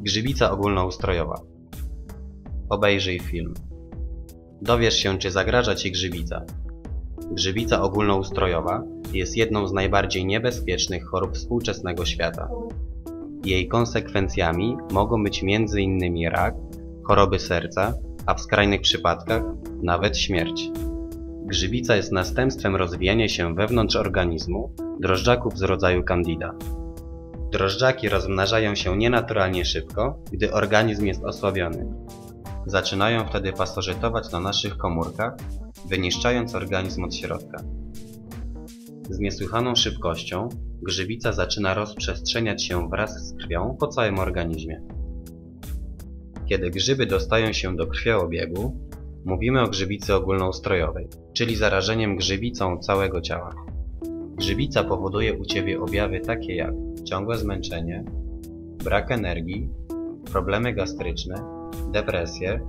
Grzybica ogólnoustrojowa. Obejrzyj film. Dowiesz się, czy zagraża Ci grzybica. Grzybica ogólnoustrojowa jest jedną z najbardziej niebezpiecznych chorób współczesnego świata. Jej konsekwencjami mogą być m.in. rak, choroby serca, a w skrajnych przypadkach nawet śmierć. Grzybica jest następstwem rozwijania się wewnątrz organizmu drożdżaków z rodzaju Candida. Drożdżaki rozmnażają się nienaturalnie szybko, gdy organizm jest osłabiony. Zaczynają wtedy pasożytować na naszych komórkach, wyniszczając organizm od środka. Z niesłychaną szybkością grzybica zaczyna rozprzestrzeniać się wraz z krwią po całym organizmie. Kiedy grzyby dostają się do krwioobiegu, mówimy o grzybicy ogólnoustrojowej, czyli zarażeniem grzybicą całego ciała. Grzybica powoduje u Ciebie objawy takie jak ciągłe zmęczenie, brak energii, problemy gastryczne, depresje,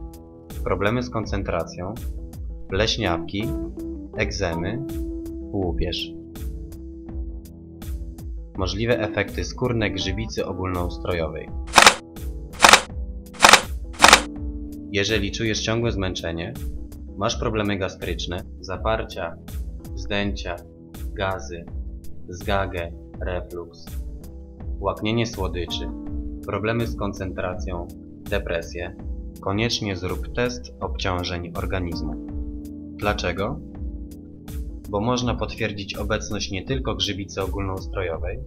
problemy z koncentracją, bleśniawki, egzemy, łupież. Możliwe efekty skórne grzybicy ogólnoustrojowej. Jeżeli czujesz ciągłe zmęczenie, masz problemy gastryczne, zaparcia, zdęcia, gazy, zgagę, refluks, łaknienie słodyczy, problemy z koncentracją, depresję, koniecznie zrób test obciążeń organizmu. Dlaczego? Bo można potwierdzić obecność nie tylko grzybicy ogólnoustrojowej,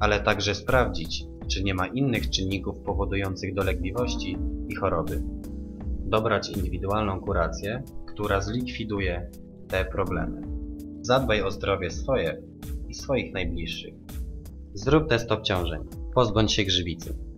ale także sprawdzić, czy nie ma innych czynników powodujących dolegliwości i choroby. Dobrać indywidualną kurację, która zlikwiduje te problemy. Zadbaj o zdrowie swoje i swoich najbliższych. Zrób test obciążeń. Pozbądź się grzybicy.